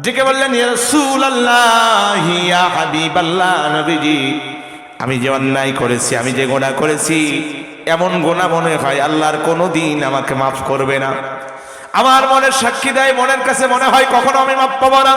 ডেকে বললেন আমি যে অন্যায় করেছি, আমি যে গোনা করেছি, এমন গোনা মনে হয় আল্লাহর কোনো দিন আমাকে মাফ করবে না। আমার মনের সাক্ষী দেয়, মনের কাছে মনে হয় কখনো আমি মাফ পাবো না।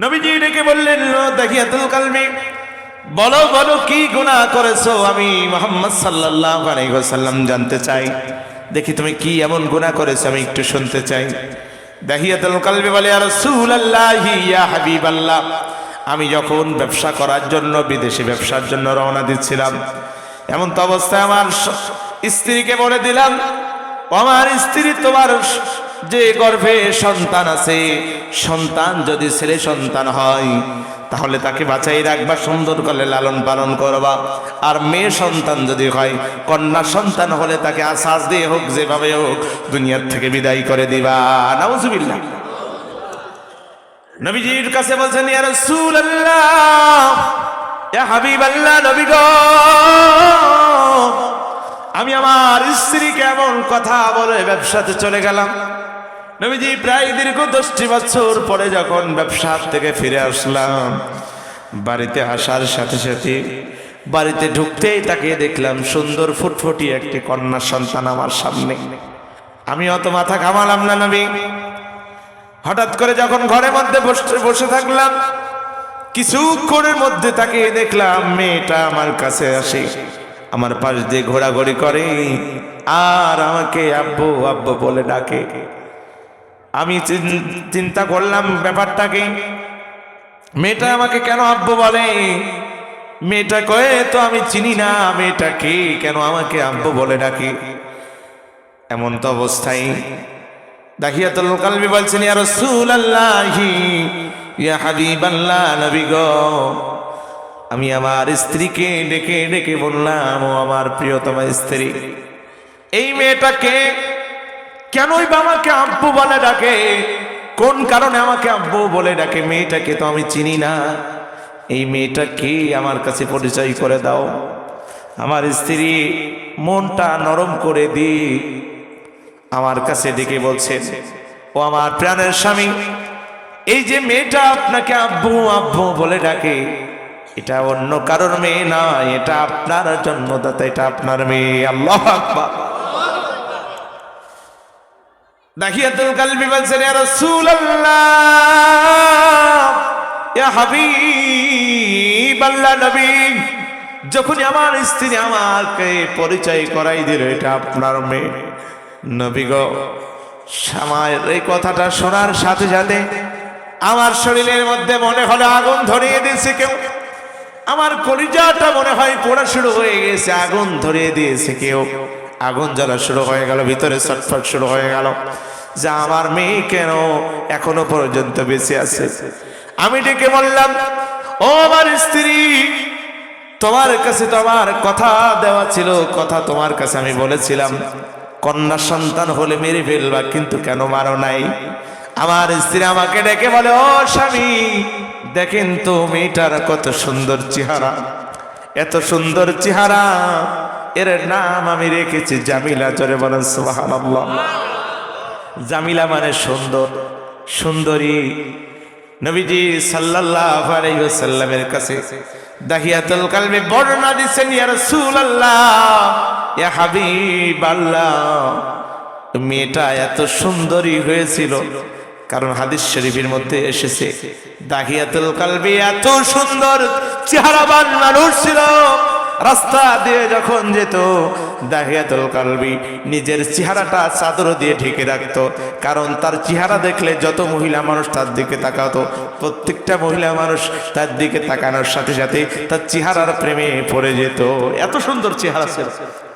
নবীজি ডেকে বললেন দেখিয়াতুল কালমি, বলো বলো, কি গুনাহ করেছ? আমি মোহাম্মদ সাল্লাল্লাহু আলাইহি ওয়াসাল্লাম জানতে চাই। দেখি তুমি কি এমন গুনাহ করেছ, আমি একটু শুনতে চাই। দাহিয়াতুল কালবি বলে আর রাসূলুল্লাহি ইয়া হাবিবাল্লাহ। আমি যখন ব্যবসা করার জন্য, বিদেশে ব্যবসার জন্য রওনা দিচ্ছিলাম, এমন তো অবস্থায় আমার স্ত্রীকে বলে দিলাম আমার স্ত্রী, তোমার যে গর্ভে সন্তান আছে, সন্তান যদি ছেলে সন্তান হয় তাহলে তাকে বাঁচাই রাখবা, সুন্দর করে লালন পালন করবা। আর মেয়ে সন্তান যদি হয়, কন্যা সন্তান হলে তাকে আশ্বাস দিয়ে হোক, যেভাবে হোক, দুনিয়ার থেকে বিদায় করে দিবা। নাউজুবিল্লাহ। নবীজির কাছে বলছেন, ইয়া রাসূলুল্লাহ, ইয়া হাবিবাল্লাহ, নবী গো, আমি আমার স্ত্রীকে এমন কথা বলে ব্যবসাতে চলে গেলাম। নবীজি প্রায় দীর্ঘ দশটি বছর পরে যখন ব্যবসার থেকে ফিরে আসলাম, বাড়িতে আসার সাথে সাথে বাড়িতে ঢুকতেই তাকে দেখলাম সুন্দর ফুটফুটি একটি কন্যা সন্তান আমার সামনে। আমি অত মাথা ঘামালাম না নবী। হঠাৎ করে যখন ঘরের মধ্যে বসে বসে থাকলাম, কিছুক্ষণের মধ্যে তাকে দেখলাম মেয়েটা আমার কাছে আসে, আমার পাশ দিয়ে ঘোরাঘুরি করে, আর আমাকে আব্বু আব্বু বলে ডাকে। আমি চিন্তা করলাম ব্যাপারটাকে। মেয়েটা আমাকে কেন আব্বু বলে? মেয়েটা কয়ে, তো আমি চিনি না, মেয়েটা কে? কেন আমাকে আব্বু বলে ডাকে? এমন তো অবস্থায় দাহিয়াতুল কালবি বলছেন, ইয়া রাসূলুল্লাহি, ইয়া হাবিবাল্লাহ নবী গো। আমি আমার স্ত্রীকে ডেকে ডেকে বললাম, ও আমার প্রিয়তম স্ত্রী, এই মেয়েটাকে কেনই বা আমাকে আব্বু বলে ডাকে? কোন কারণে আমাকে আব্বু বলে ডাকে? মেয়েটাকে তো আমি চিনি না। এই মেয়েটা কে আমার কাছে পরিচয় করে দাও। আমার স্ত্রী মনটা নরম করে দিই আমার কাছে ডেকে বলছেন ও আমার প্রাণের স্বামী, এই যে মেয়েটা আপনাকে আব্বু আব্বু বলে ডাকে, এটা অন্য কারোর মেয়ে না এটা আপনার জন্মদাতা, এটা আপনার মেয়ে, আল্লাহ আকবার। দাহিয়াতুল কালবি বলছেন, ইয়া রাসূলুল্লাহ, ইয়া হাবিবাল্লাহ নবী, যখনই আমার স্ত্রী আমাকে পরিচয় করাই দিল, এটা আপনার মেয়ে। নবী গো আমার এই কথাটা শোনার সাথে সাথে আমার শরীরের মধ্যে মনে হলো আগুন ধরিয়ে দিয়েছে কেউ। আমার কলিজাটা মনে হয় পোড়া শুরু হয়ে গেছে, আগুন ধরিয়ে দিয়েছে কেউ। আগুন জ্বলা শুরু হয়ে গেল, ভিতরে ছটফট শুরু হয়ে গেল। যা আমার মেয়ে কেন এখনও পর্যন্ত বেঁচে আছে? আমি ডেকে বললাম, ও আমার স্ত্রী, তোমার কাছে তোমার কথা দেওয়া ছিল, কথা তোমার কাছে আমি বলেছিলাম। কন্যা সন্তান হলে মেরে ফেলবা, কিন্তু কেন মারো নাই? আমার স্ত্রী আমাকে ডেকে বলে, ও স্বামী, দেখেন তো মেয়েটার কত সুন্দর চেহারা। এত সুন্দর চেহারা এর নাম আমি রেখেছি জামিলা, জোরে বলেন সুবহানাল্লাহ। জামিলা মানে সুন্দর, সুন্দরী। নবীজি সাল্লাল্লাহু আলাইহি ওয়াসাল্লামের কাছে, দাহিয়াতুল কালবি বর্ণনা দিছেন, ইয়া রাসূলুল্লাহ, ইয়া হাবিবাল্লাহ। মেয়েটা এত সুন্দরী হয়েছিল, কারণ হাদিস শরীফের মধ্যে এসেছে, দাহিয়াতুল কালবি এত সুন্দর, চেহারাবান মানুষ ছিল। রাস্তা দিয়ে যখন যেত, দাহিয়াতুল কালবি নিজের চেহারাটা চাদর দিয়ে ঢেকে রাখতো। কারণ তার চেহারা দেখলে যত মহিলা মানুষ তার দিকে তাকাতো, প্রত্যেকটা মহিলা মানুষ তার দিকে তাকানোর সাথে সাথে তার চেহারার প্রেমে পড়ে যেত। এত সুন্দর চেহারা ছিল।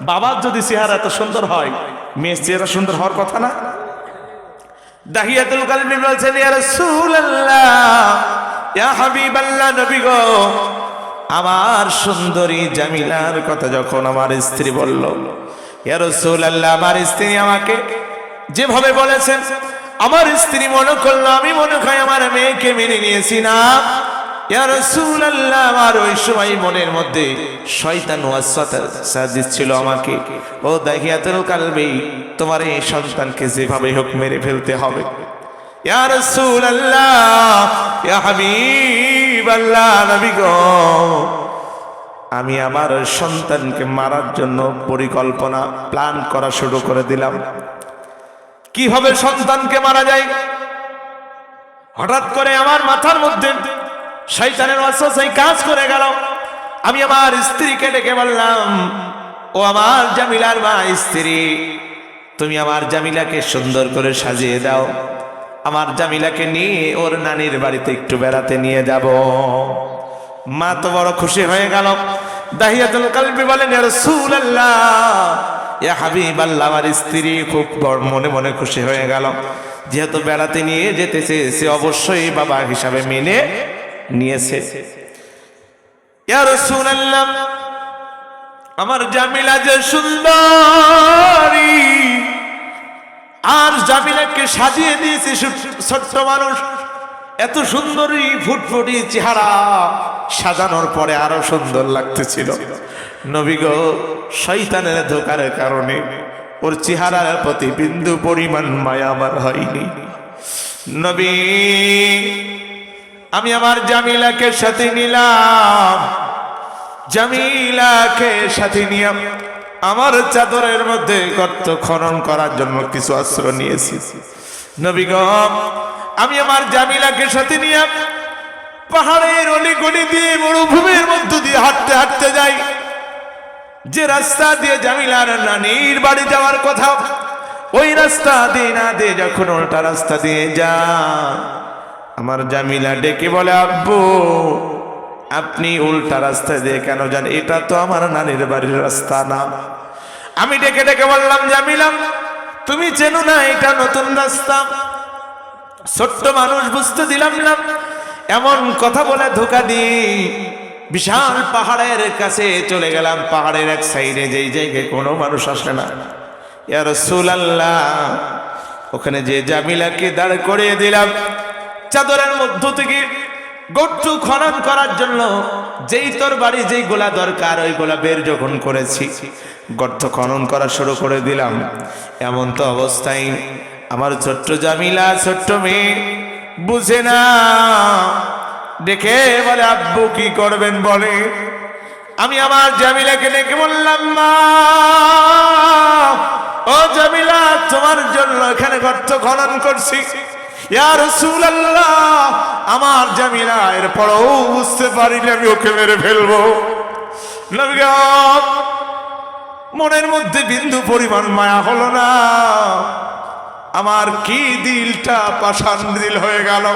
বাবার যদি চেহারা এত সুন্দর হয়, মেয়ের চেহারা সুন্দর হওয়ার কথা না? দাহিয়াতুল কালবি বলছেন, ইয়া রাসূলুল্লাহ, ইয়া হাবিবাল্লাহ নবী গো আমার সুন্দরী জামিলার কথা যখন আমার স্ত্রী বলল, ইয়া রাসূলুল্লাহ, আমার স্ত্রী আমাকে যেভাবে বলেছেন, আমার স্ত্রী মনে করল, আমি মনে হয় আমার মেয়েকে মেনে নিয়েছি না। আমার ওই মনের মধ্যে আমাকে। ও তোমার এই যেভাবে হোক মেরে ফেলতে হবে। ইয়া রাসূলুল্লাহ আমি আমার সন্তানকে মারার জন্য পরিকল্পনা প্ল্যান করা শুরু করে দিলাম। কীভাবে সন্তানকে মারা যায়? হঠাৎ করে আমার মাথার মধ্যে শয়তানের ওয়াসওয়াসায় কাজ করে গেল। আমি আমার স্ত্রীকে ডেকে বললাম, ও আমার জামিলার মা স্ত্রী, তুমি আমার জামিলাকে সুন্দর করে সাজিয়ে দাও। আমার জামিলাকে নিয়ে ওর নানির বাড়িতে একটু বেড়াতে নিয়ে যাব। মা তো বড় খুশি হয়ে গেল। দাহিয়াতুল কালবি বলেন রাসূলুল্লাহ, ইয়া হাবিবাল্লাহ, আমার স্ত্রী খুব মনে মনে খুশি হয়ে গেল। যেহেতু বেড়াতে নিয়ে যেতেছে, সে অবশ্যই বাবা হিসাবে মেনে নিয়েছে। ইয়া রাসূলুল্লাহ, আমার জামিলা যে সুন্দরী আর জামিলাকে সাজিয়ে দিয়েছে ছোট্ট মানুষ। এত সুন্দরী ফুটফুটি চেহারা সাজানোর পরে আরও সুন্দর লাগতেছিল। নবী গো শৈতানের ধোকার কারণে ওর চেহারার প্রতি বিন্দু পরিমাণ মায়া আমার হয়নি। নবী, আমি আমার জামিলাকে সাথে নিলাম। জামিলাকে সাথে নিয়ে আমার চাদরের মধ্যে গর্ত খনন করার জন্য কিছু অস্ত্র নিয়েছি। নবীগম আমি আমার জামিলাকে সাথে নিয়ে পাহাড়ের অলি গলি দিয়ে মরুভূমির মধ্য দিয়ে হাঁটতে হাঁটতে যাই। যে রাস্তা দিয়ে জামিলার নানির বাড়ি যাওয়ার কথা, ওই রাস্তা দিয়ে না দিয়ে যখন উল্টা রাস্তা দিয়ে যা আমার জামিলা ডেকে বলে, আব্বু আপনি উল্টা রাস্তা দিয়ে কেন যান? এটা তো আমার নানির বাড়ির রাস্তা না। আমি ডেকে ডেকে বললাম, জামিলাম, তুমি চেনো না এটা নতুন রাস্তা? ছোট্ট মানুষ বুঝতে দিলাম না। এমন কথা বলে ধোকা দিয়ে বিশাল পাহাড়ের কাছে চলে গেলাম। পাহাড়ের এক সাইডে যেই জায়গায় কোনো মানুষ আসে না। ইয়া রাসূলুল্লাহ, ওখানে যে জামিলাকে দাঁড় করিয়ে দিলাম। চাদরের মধ্য থেকে গট্টু খনন করার জন্য যেই তোর বাড়ি, যেই গোলা দরকার, ওই গোলা বের যখন করেছি, গর্ত খনন করা শুরু করে দিলাম। এমন তো অবস্থায় আমার ছোট্ট জামিলা, ছোট্ট মেয়ে বুঝে না। দেখে বলে, আব্বু, কি করবেন বলে? আমি আমার জামিলাকে ডেকে বললাম, মা, ও জামিলা, তোমার জন্য এখানে গর্ত খনন করছি। আমার জামিলা, এরপরও বুঝতে পারিনি আমি ওকে মেরে ফেলব। মনের মধ্যে বিন্দু পরিমাণ মায়া হলো না। আমার কি দিলটা পাষাণ দিল হয়ে গেল।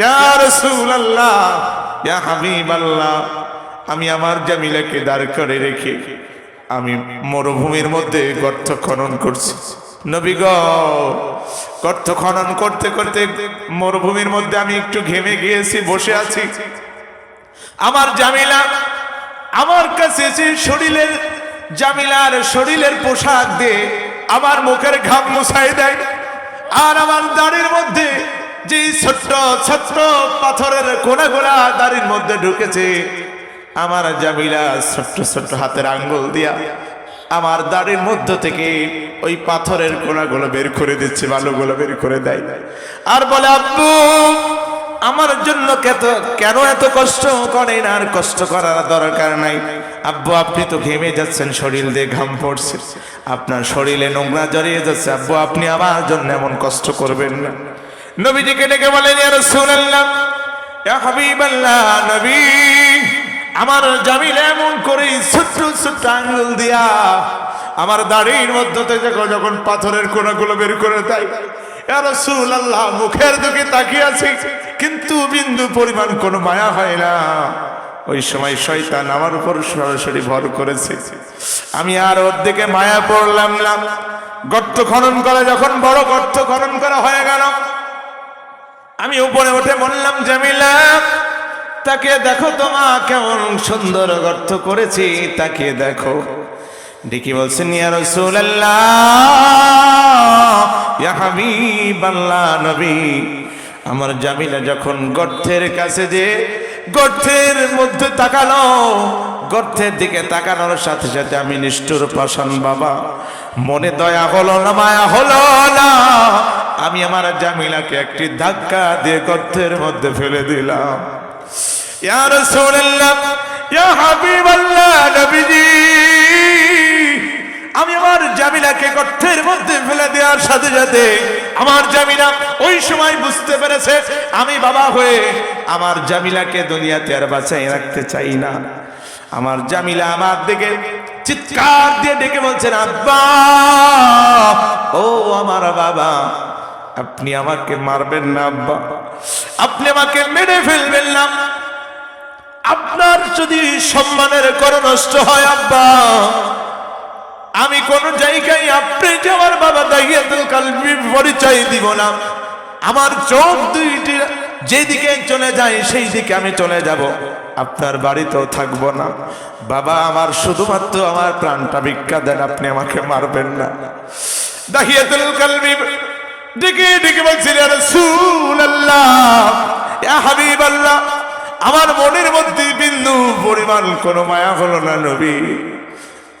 ইয়া হাবিবাল্লাহ, আমি আমার জামিলাকে দাঁড় করে রেখে আমি মরুভূমির মধ্যে গর্ত খনন করছি। নবী গ গর্ত খনন করতে করতে মরুভূমির মধ্যে আমি একটু ঘেমে গিয়েছি, বসে আছি। আমার জামিলা, আমার কাছে শরীরের জামিলার শরীরের পোশাক দিয়ে আমার মুখের ঘাম মুছাই দেয়, আর আমার দাড়ির মধ্যে যে ছোট্ট ছোট্ট পাথরের কোনা গোলা দাড়ির মধ্যে ঢুকেছে, আমার জামিলা ছোট্ট ছোট্ট হাতের আঙ্গুল দিয়া আমার দাড়ির মধ্য থেকে ওই পাথরের কোনাগুলো বের করে দিচ্ছে, বালুগুলো বের করে দেয়। আর বলে, আব্বু, আমার জন্য কেন এত কষ্ট করেন আর কষ্ট করার দরকার নাই। আব্বু, আপনি তো ঘেমে যাচ্ছেন, শরীর দিয়ে ঘাম পড়ছে। আপনার শরীরে নোংরা জড়িয়ে যাচ্ছে। আব্বু, আপনি আমার জন্য এমন কষ্ট করবেন না। নবীজিকে ডেকে বলেন রাসূলুল্লাহ, ইয়া হাবিবাল্লাহ, নবী। আমার জামিল এমন করে ছোট্ট ছোট্ট আঙ্গুল দিয়া আমার দাড়ির মধ্য থেকে যখন পাথরের কোনাগুলো বের করে দেয় আল্লাহ মুখের দিকে তাকিয়ে আছি, কিন্তু বিন্দু পরিমাণ কোনো মায়া হয় না। ওই সময় শয়তান আমার উপর সরাসরি ভর করেছে। আমি আর ওর দিকে মায়া পড়লাম না। গর্ত খনন করা যখন বড় গর্ত খনন করা হয়ে গেল, আমি উপরে উঠে বললাম, জামিলা তাকে দেখো তোমা কেমন সুন্দর গর্ত করেছি তাকে দেখো। ডেকে বলছেন, ইয়া রাসূলুল্লাহ, ইয়া নবী। আমার জামিলা যখন গর্তের কাছে যে গর্তের মধ্যে তাকালো, গর্তের দিকে তাকানোর সাথে সাথে আমি নিষ্ঠুর পাষাণ বাবা। মনে দয়া হলো না, মায়া হলো না। আমি আমার জামিলাকে একটি ধাক্কা দিয়ে গর্তের মধ্যে ফেলে দিলাম। আমি আমার মধ্যে ফেলে দেওয়ার সাথে সাথে আমার ওই সময় বুঝতে পেরেছে, আমি বাবা হয়ে আমার জামিলাকে দুনিয়াতে আর বাঁচাই রাখতে চাই না। আমার জামিলা আমার দিকে চিৎকার দিয়ে ডেকে বলছেন, আব্বা, ও আমার বাবা আপনি আমাকে মারবেন না, আব্বা। আপনি আমাকে মেরে ফেলবেন না। আপনার যদি সম্মানের করো নষ্ট হয়, আব্বা, আমি কোন জায়গায় আপনি আমার বাবা দাহিয়াতুল কালবি পরিচয় দিব না। আমার চোখ দুইটি যেদিকে চলে যায় সেই দিকে আমি চলে যাব। আপনার বাড়িতেও থাকব না। বাবা, আমার শুধুমাত্র আমার প্রাণটা ভিক্ষা দেন, আপনি আমাকে মারবেন না। দাহিয়াতুল কালবি ডেকে ডেকে বলছিল ইয়া হাবিবাল্লাহ, আমার মনের মধ্যে বিন্দু পরিমাণ কোনো মায়া হলো না নবী।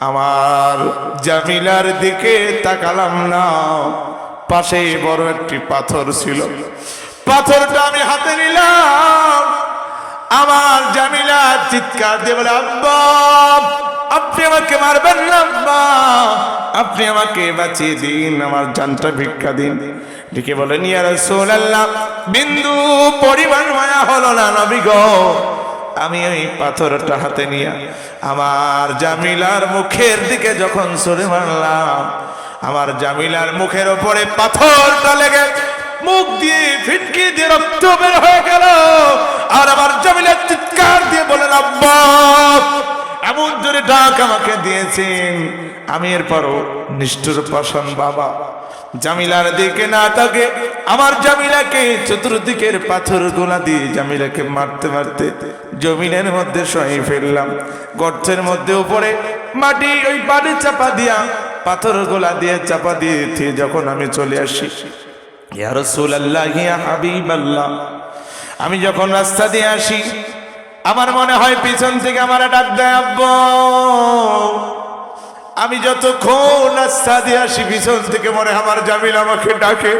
আমার জামিলার দিকে তাকালাম না। পাশে বড় একটি পাথর ছিল। পাথরটা আমি হাতে নিলাম। আমার জামিলা চিৎকার দিয়ে বলে, আব্বা আপনি আমাকে মারবেন না, আব্বা। আপনি আমাকে বাঁচিয়ে দিন, আমার জানটা ভিক্ষা দিন। লিখে বলেন, ইয়া রাসূলুল্লাহ, বিন্দু পরিমাণ মায়া হলো না নবী গো। আমি ওই পাথরটা হাতে নিয়ে আমার জামিলার মুখের দিকে যখন সরে মারলাম, আমার জামিলার মুখের ওপরে পাথরটা লেগে মুখ দিয়ে ফিটকি দিয়ে রক্ত বের হয়ে গেল। আর আমার জামিলার চিৎকার দিয়ে বলেন, আব্বা এমন জোরে ডাক আমাকে দিয়েছেন। আমি এরপরও নিষ্ঠুর পাশন বাবা। জামিলার দিকে না তাকে, আমার জামিলাকে চতুর্দিকের পাথর গোলা দিয়ে জামিলাকে মারতে মারতে জমিনের মধ্যে শয়ে ফেললাম। গর্তের মধ্যে উপরে মাটি ওই পানি চাপা দিয়া, পাথর গোলা দিয়ে চাপা দিয়ে যখন আমি চলে আসি। ইয়া রাসূলুল্লাহ, ইয়া হাবিবাল্লাহ। আমি যখন রাস্তা দিয়ে আসি আমার মনে হয় পিছন থেকে আমার ডাক দেয়, আব্বা, আমি যতক্ষণ রাস্তা দিয়ে আসি, পিছন থেকে মনে আমার জামিল আমাকে ডাকে।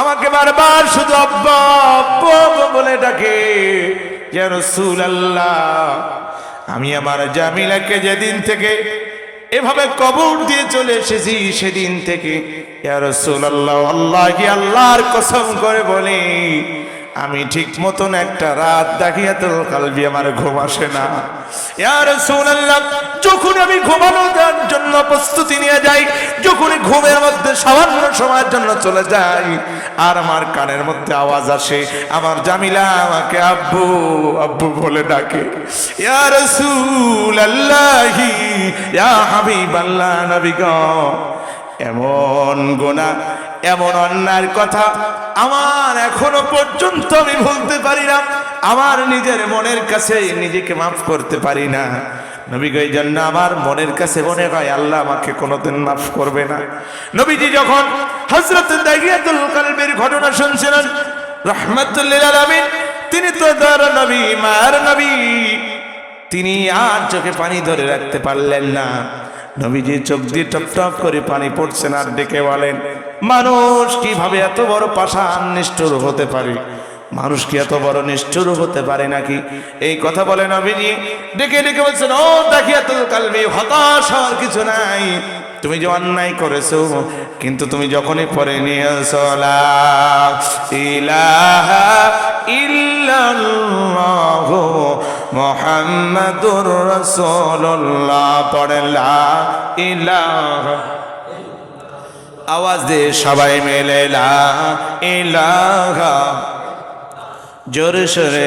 আমাকে বারবার শুধু আব্বা বলে ডাকে, ইয়া আল্লাহ আমি আমার জামিলাকে যেদিন থেকে এভাবে কবর দিয়ে চলে এসেছি, সেদিন থেকে, ইয়া আল্লাহ আল্লাহি আল্লাহর কসম করে বলি আমি ঠিক মতন একটা রাত দেখিয়া তো কালবি আমার ঘুম আসে না। ইয়া রাসূলুল্লাহ, যখন আমি ঘুমানোর জন্য প্রস্তুতি নিয়ে যাই, যখন ঘুমের মধ্যে সামান্য সময়ের জন্য চলে যাই, আর আমার কানের মধ্যে আওয়াজ আসে, আমার জামিলা আমাকে আব্বু আব্বু বলে ডাকে, ইয়া রাসূলুল্লাহি, ইয়া হাবিবাল্লাহ নবী গো। এমন গোনা এমন অন্যায়ের কথা আমার এখনও পর্যন্ত আমি ভুলতে পারি না। আমার নিজের মনের কাছে নিজেকে মাফ করতে পারি না। নবী এই জন্য আমার মনের কাছে মনে হয় আল্লাহ আমাকে কোনোদিন মাফ করবে না। নবীজি যখন হজরত দাহিয়াতুল কালবের ঘটনা শুনছিলেন, রহমতুল্লিল আলমিন, তিনি তো দর নবী মার নবী, তিনি আর চোখে পানি ধরে রাখতে পারলেন না। নবীজি চোখ দিয়ে টপ টপ করে পানি পড়ছেন আর ডেকে বলেন, মানুষ কীভাবে এত বড় পাষাণ নিষ্ঠুর হতে পারে? মানুষ কি এত বড় নিষ্ঠুর হতে পারে নাকি? এই কথা বলে নবীজি ডেকে ডেকে বলছেন, ও দেখিয়া তো কালবি হতাশ হওয়ার কিছু নাই। তুমি যে অন্যায় করেছ, কিন্তু তুমি যখনই পরে নিয়ে চলা ইলাহা ইল্লাল্লাহ মোহাম্মদুর রসুল্লাহ পড়লা ইলাহ আওয়াজ দিয়ে সবাই মেলে লা জোরে সোরে